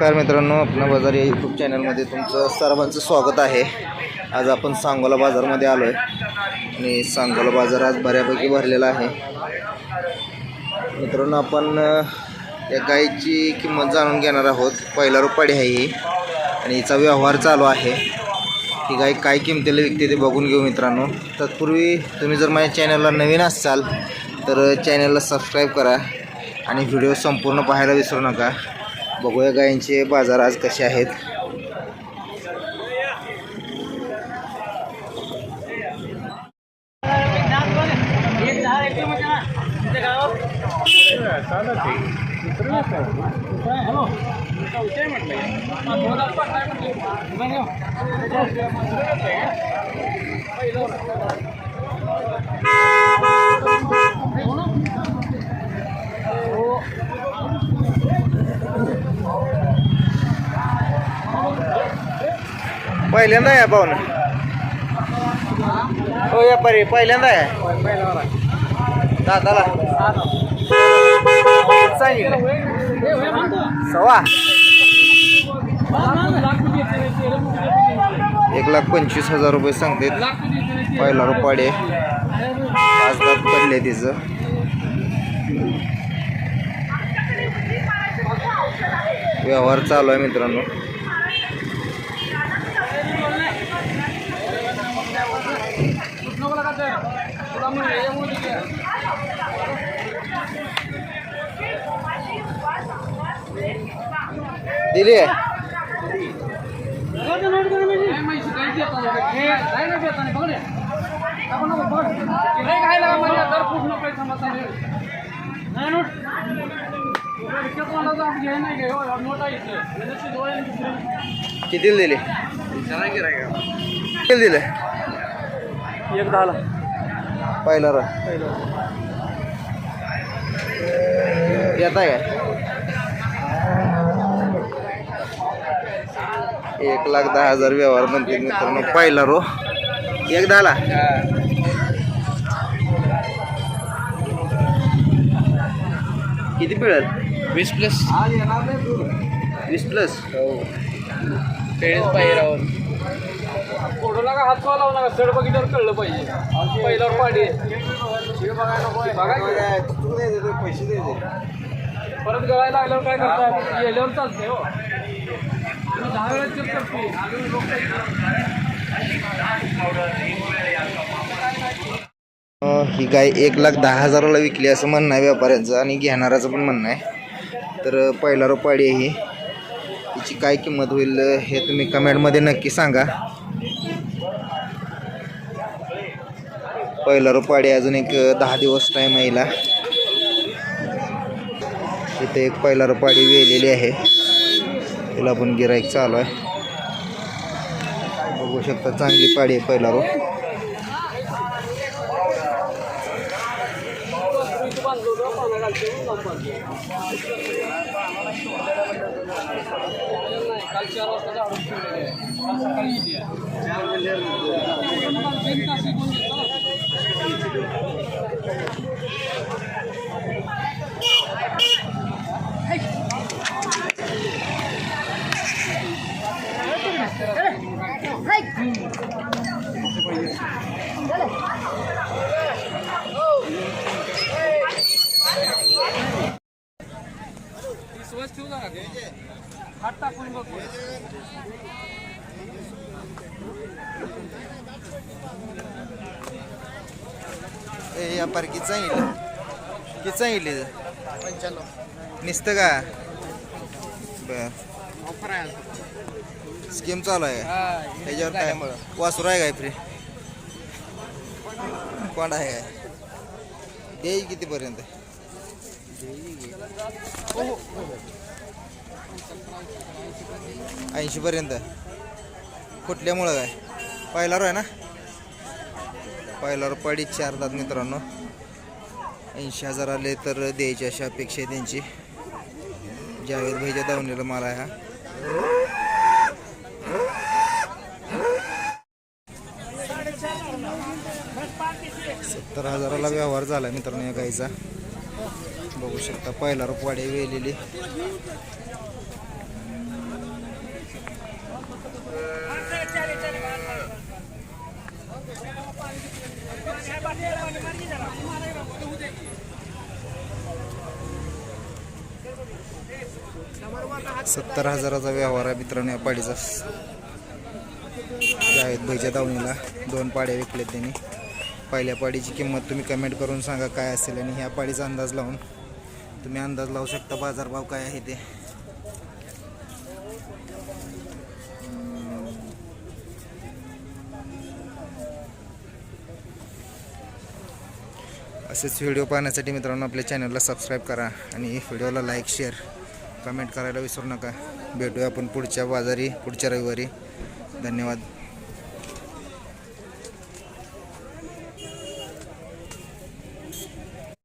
नमस्कार मित्रांनो आपला बाजार या यूट्यूब चॅनलमध्ये तुमचं सर्वांचं स्वागत आहे. आज आपण सांगोला बाजारमध्ये आलो आहे आणि सांगोला बाजार आज बऱ्यापैकी भरलेला आहे. मित्रांनो आपण या गाईची किंमत जाणून घेणार आहोत. पहिला रुपाडी आहे ही आणि हिचा व्यवहार चालू आहे. ही गाय काय किमतीला विकते ते बघून घेऊ मित्रांनो. तत्पूर्वी तुम्ही जर माझ्या चॅनलला नवीन असाल तर चॅनलला सबस्क्राईब करा आणि व्हिडिओ संपूर्ण पाहायला विसरू नका. बघूया गायींचे बाजार आज कसे आहेत. पहिल्यांदा आहे पाहुणं. हो व्यापारी पहिल्यांदा आहे. दादाला. सांगितलं एक लाख पंचवीस हजार रुपये सांगतात. पहिला रुपाडे पाच लाख पडले तिचं. व्यवहार चालू आहे मित्रांनो. दिली आहे. कितीला दिली? दिले? एक दहाला. पहिला रा येत आहे काय? एक लाख दहा हजार व्यवहार म्हणते मित्रांनो पहिला रो एक दहाला किती पिळत? वीस प्लस वीस प्लस पेळीच पाहिजे राहून फोटोला का हात लावू नका. सड बघितल्यावर कळलं पाहिजे. पहिल्यावर पाडी. पैसे परत गळायला लागल्यावर काय गेल्यावर चालतंय हो. दहा वेळेस चेक करते अं, ही गाय एक लाख दहा हजाराला विकली असं म्हणणं आहे व्यापाऱ्यांचं आणि घेणाराचं पण म्हणणं आहे. तर पहिला रोपाडी आहे ही. तिची काय किंमत होईल हे तुम्ही कमेंटमध्ये नक्की सांगा. पहिला रुपाडी अजून एक दहा दिवस टाईम आहे इथे एक पहिला रुपाडी वेलेली आहे. तिला पण गिराईक चालू आहे. बघू शकता चांगली पाडी आहे पहिला रो. चार वाजता झाडून ठेवलेले आहे. काल सकाळी इथे आहे. बिन तासी कोण देतं? ती स्वच्छ ठेवू जरा ते. हात टाकून बघ ए या पार किती सांगितलं किती सांगितले पंच्याण्णव. निसतं का? बर. स्कीम चालू आहे. त्याच्यावर काय? वासरू आहे काय फ्री कोण आहे काय देई कितीपर्यंत? ऐंशी पर्यंत कुठल्यामुळं काय? पहिला आहे ना? पाहिल्यावर रो चार दात मित्रांनो. ऐंशी हजार आले तर द्यायची अशी अपेक्षा आहे त्यांची. जावेद भाईच्या दावणीला माल आहे हा. सत्तर हजाराला व्यवहार झाला मित्रांनो या गाईचा. बघू शकता पहिला रोपवाडी वेलेली. सत्तर हजाराचा व्यवहार आहे मित्रांनो या पाडीचा. आहेत भैजा दावणीला. दोन पाड्या विकल्यात त्यांनी. पहिल्या पाडीची किंमत तुम्ही कमेंट करून सांगा काय असेल आणि ह्या पाडीचा अंदाज लावून तुम्ही अंदाज लावू शकता बाजारभाव काय आहे ते. असेच व्हिडिओ पाहण्यासाठी मित्रांनो आपल्या चॅनलला सबस्क्राईब करा आणि व्हिडिओला लाईक शेअर कमेंट करायला विसरू नका. भेटूया आपण पुढच्या बाजारी पुढच्या रविवारी. धन्यवाद.